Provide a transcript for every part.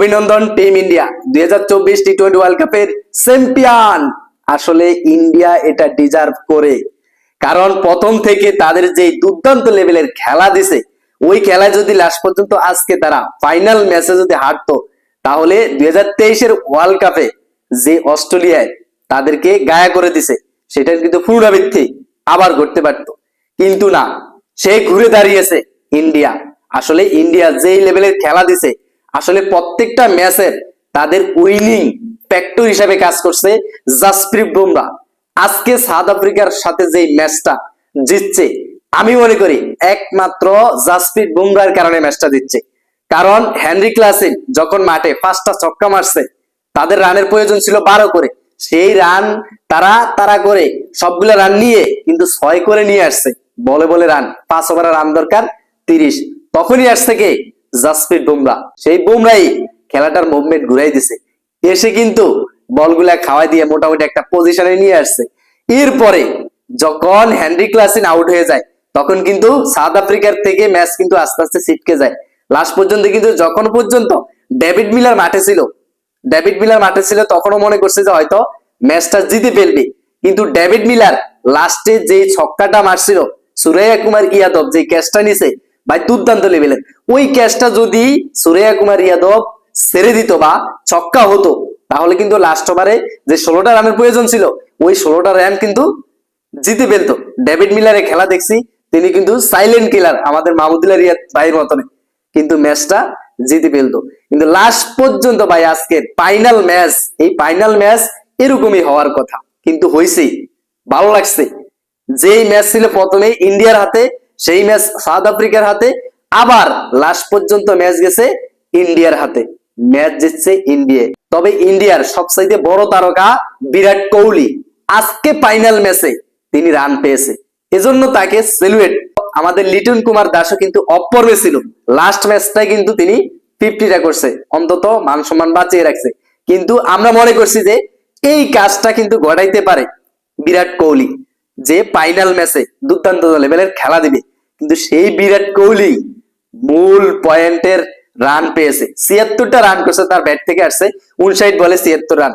অভিনন্দন team India দুই হাজার চব্বিশ টি টোয়েন্টি ওয়ার্ল্ড কাপের চ্যাম্পিয়ন আসলে ইন্ডিয়া এটা ডিজার্ভ করে। কারণ প্রথম থেকে তাদের যে দুর্দান্ত লেভেলের খেলা দিছে, ওই খেলায় যদি লাস্ট পর্যন্ত আজকে তারা ফাইনাল ম্যাচে যদি হারতো, তাহলে দুই হাজার তেইশের ওয়ার্ল্ড কাপে যে অস্ট্রেলিয়ায় তাদেরকে গায়া করে দিছে, সেটার কিন্তু পুনরাবৃত্তি আবার ঘটতে পারতো। কিন্তু না, সে ঘুরে দাঁড়িয়েছে ইন্ডিয়া আসলে ইন্ডিয়া যেই লেভেলের খেলা দিছে আসলে প্রত্যেকটা ম্যাচের তাদের উইনিং ফ্যাক্টর হিসাবে কাজ করছে জাসপ্রীত বুমরা। আজকে সাউথ আফ্রিকার সাথে যেই ম্যাচটা জিতছে, আমি মনে করি একমাত্র জাসপ্রীত বুমরার কারণে ম্যাচটা দিচ্ছে কারণ হেনরি ক্লাসিন যখন মাঠে পাঁচটা ছক্কা মারছে, তাদের রানের প্রয়োজন ছিল বারো করে। সেই রান তারা তারা করে, সবগুলো রান নিয়ে কিন্তু ছয় করে নিয়ে আসছে। বলে বলে রান, পাঁচ ওভারের রান দরকার তিরিশ। তখনই আসছে কে? জাসপ্রীত বুমরা। সেই বুমরাই খেলাটার মুভমেন্ট ঘুরাই দিছে। এসে কিন্তু বলগুলা খাওয়াই দিয়ে মোটামুটি একটা পজিশনে নিয়ে আসছে। এরপরে যখন হেনরি ক্লাসিন আউট হয়ে যায়, তখন কিন্তু সাউথ আফ্রিকার থেকে ম্যাচ কিন্তু আস্তে আস্তে ছিটকে যায়। লাস্ট পর্যন্ত কিন্তু যখন পর্যন্ত ডেভিড মিলার মাঠে ছিল, ডেভিড মিলার মাঠে ছিল, তখনও মনে করছে যে হয়তো ম্যাচটা জিতে ফেলবে। কিন্তু ডেভিড মিলার লাস্টে যে ছক্কাটা মারছিল, সুরাইয়া কুমার ইয়াদব যে ক্যাচটা নিছে ভাই, দুর্দান্ত লেভেলের ওই ক্যাচটা যদি সুরাইয়া কুমার ইয়াদব ছেড়ে দিত বা ছক্কা হতো, তাহলে কিন্তু লাস্ট ওভারে যে ষোলোটা রানের প্রয়োজন ছিল, ওই ষোলোটা রান কিন্তু জিতে ফেলতো। ডেভিড মিলারের খেলা দেখছি, তিনি কিন্তু সাইলেন্ট কিলার আমাদের মাহমুদুল্লাহ রিয়াদ ভাইয়ের মতনে কিন্তু ম্যাচটা জিতে ফেলতো। কিন্তু লাস্ট পর্যন্ত ভাই, আজকে ফাইনাল ম্যাচ এই ফাইনাল ম্যাচ এরকমই হওয়ার কথা। কিন্তু হয়েছেই, ভালো লাগছে। যেই ম্যাচ ছিল প্রথমে ইন্ডিয়ার হাতে সেই ম্যাচ সাউথ আফ্রিকার হাতে, আবার লাস্ট পর্যন্ত ম্যাচ গেছে ইন্ডিয়ার হাতে। ম্যাচ জিতছে ইন্ডিয়া। তবে ইন্ডিয়ার সবচাইতে বড় তারকা বিরাট কোহলি আজকে ফাইনাল ম্যাচে তিনি রান পেয়েছে। এজন্য তাকে সেলুয়েট আমাদের লিটন কুমার দাসও কিন্তু অপর্বে ছিল। লাস্ট ম্যাচটাই কিন্তু তিনি ফিফটিটা করছে। অন্তত মান সম্মান বাঁচিয়ে রাখছে। কিন্তু আমরা মনে করছি যে এই কাজটা কিন্তু ঘটাইতে পারে বিরাট কোহলি, যে ফাইনাল ম্যাচে দুর্দান্ত লেভেলের খেলা দিবে। কিন্তু সেই বিরাট কোহলি মূল পয়েন্টের রান পেয়েছে। ছিয়াত্তরটা রান করছে তার ব্যাট থেকে আসছে উনষাট বলে ছিয়াত্তর রান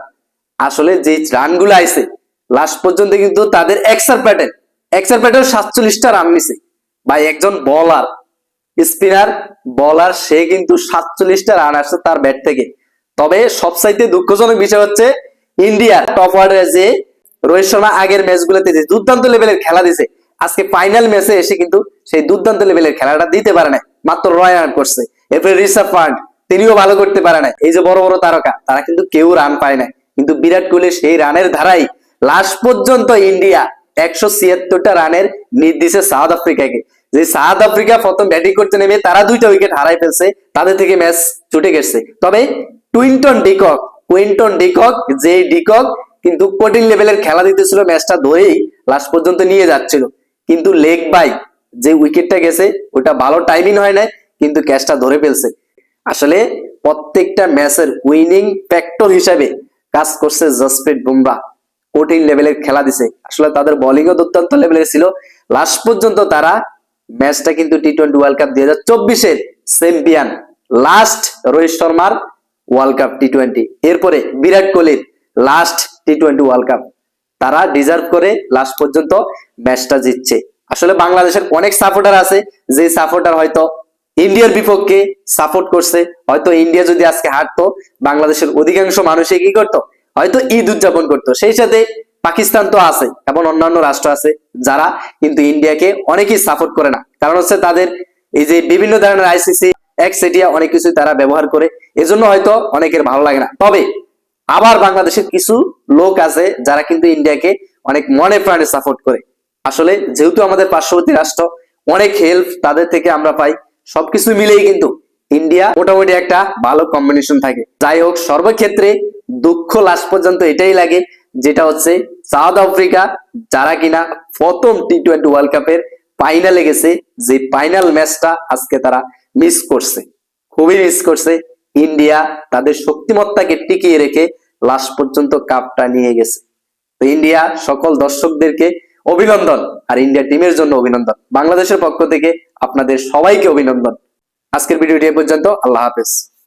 আসলে যে রানগুলো আইছে লাস্ট পর্যন্ত কিন্তু তাদের এক্সার প্যাটেল এক্সার প্যাটেল সাতচল্লিশটা রান নিছে। ভাই, একজন বলার স্পিনার বলার সে কিন্তু সাতচল্লিশটা রান আসছে তার ব্যাট থেকে। তবে সবসাইতে দুঃখজনক বিষয় হচ্ছে, ইন্ডিয়া টপ অর্ডারে যে রোহিত শর্মা আগের ম্যাচগুলোতে দুর্দান্ত লেভেলের খেলা দিছে আজকে ফাইনাল ম্যাচে এসে কিন্তু সেই দুর্দান্ত লেভেলের খেলাটা দিতে পারে না মাত্র রয় রান করছে। এরপরে রিসার্ভ পান্ট, তিনিও ভালো করতে পারে না এই যে বড় বড় তারকা, তারা কিন্তু কেউ রান পায় না কিন্তু বিরাট কোহলি সেই রানের ধারাই লাস্ট পর্যন্ত ইন্ডিয়া একশো ছিয়াত্তরটা রানের নির্দেশে সাউথ আফ্রিকাকে। যে সাউথ আফ্রিকা প্রথম ব্যাটিং করতে নেমে তারা দুইটা উইকেট হারাই ফেলছে, তাদের থেকে ম্যাচ ছুটে গেছে। তবে Quinton de Kock Quinton de Kock যে ডিকক কিন্তু কঠিন লেভেলের খেলা দিতেছিল ম্যাচটা ধরেই লাস্ট পর্যন্ত নিয়ে যাচ্ছিল। কিন্তু লেগ বাই যে উইকেটটা গেছে, ওটা ভালো টাইমিং হয় না কিন্তু ক্যাচটা ধরে ফেলছে। আসলে প্রত্যেকটা ম্যাচের উইনিং ফ্যাক্টর হিসাবে কাজ করছে জসপ্রীত বুমরা। কঠিন লেভেলের খেলা দিছে। আসলে তাদের বোলিংও দুর্দান্ত লেভেলের ছিল। লাস্ট পর্যন্ত তারা ম্যাচটা কিন্তু টি টোয়েন্টি ওয়ার্ল্ড কাপ দুই হাজার চব্বিশের চ্যাম্পিয়ন লাস্ট রোহিত শর্মার ওয়ার্ল্ড কাপ টি টোয়েন্টি এরপরে বিরাট কোহলির last T twenty world cup তারা ডিজার্ভ করে লাস্ট পর্যন্ত ম্যাচটা জিতছে। আসলে বাংলাদেশের অনেক সাপোর্টার আছে যে সাপোর্টার হয়তো ইন্ডিয়ার বিপক্ষে সাপোর্ট করছে। হয়তো ইন্ডিয়া যদি আজকে হারতো, বাংলাদেশের অধিকাংশ মানুষই কি করতো? হয়তো ঈদ উদযাপন করতো। সেই সাথে পাকিস্তান তো আছে এবং অন্যান্য রাষ্ট্র আছে, যারা কিন্তু ইন্ডিয়াকে অনেকেই সাপোর্ট করে না। কারণ হচ্ছে তাদের এই যে বিভিন্ন ধরনের আইসিসি এক্সেটিয়া অনেক কিছু তারা ব্যবহার করে। এজন্য হয়তো অনেকের ভালো লাগে না। তবে আবার বাংলাদেশের কিছু লোক আছে যারা কিন্তু ইন্ডিয়াকে অনেক মনে প্রাণে সাপোর্ট করে। আসলে যেহেতু আমাদের পার্শ্ববর্তী রাষ্ট্র, অনেক হেল্প তাদের থেকে আমরা পাই। সবকিছু মিলেই কিন্তু ইন্ডিয়া মোটামুটি একটা ভালো কম্বিনেশন থাকে। যাই হোক, সর্বক্ষেত্রে দুঃখ লাস্ট পর্যন্ত এটাই লাগে, যেটা হচ্ছে সাউথ আফ্রিকা, যারা কিনা প্রথম টি টোয়েন্টি ওয়ার্ল্ড কাপের ফাইনালে গেছে, যে ফাইনাল ম্যাচটা আজকে তারা মিস করছে। খুবই মিস করছে। ইন্ডিয়া তাদের শক্তিমত্তাকে টিকিয়ে রেখে লাস্ট পর্যন্ত কাপটা নিয়ে গেছে। তো ইন্ডিয়া সকল দর্শকদেরকে অভিনন্দন আর ইন্ডিয়া টিমের জন্য অভিনন্দন। বাংলাদেশের পক্ষ থেকে আপনাদের সবাইকে অভিনন্দন। আজকের ভিডিওটি এ পর্যন্ত। আল্লাহ হাফেজ।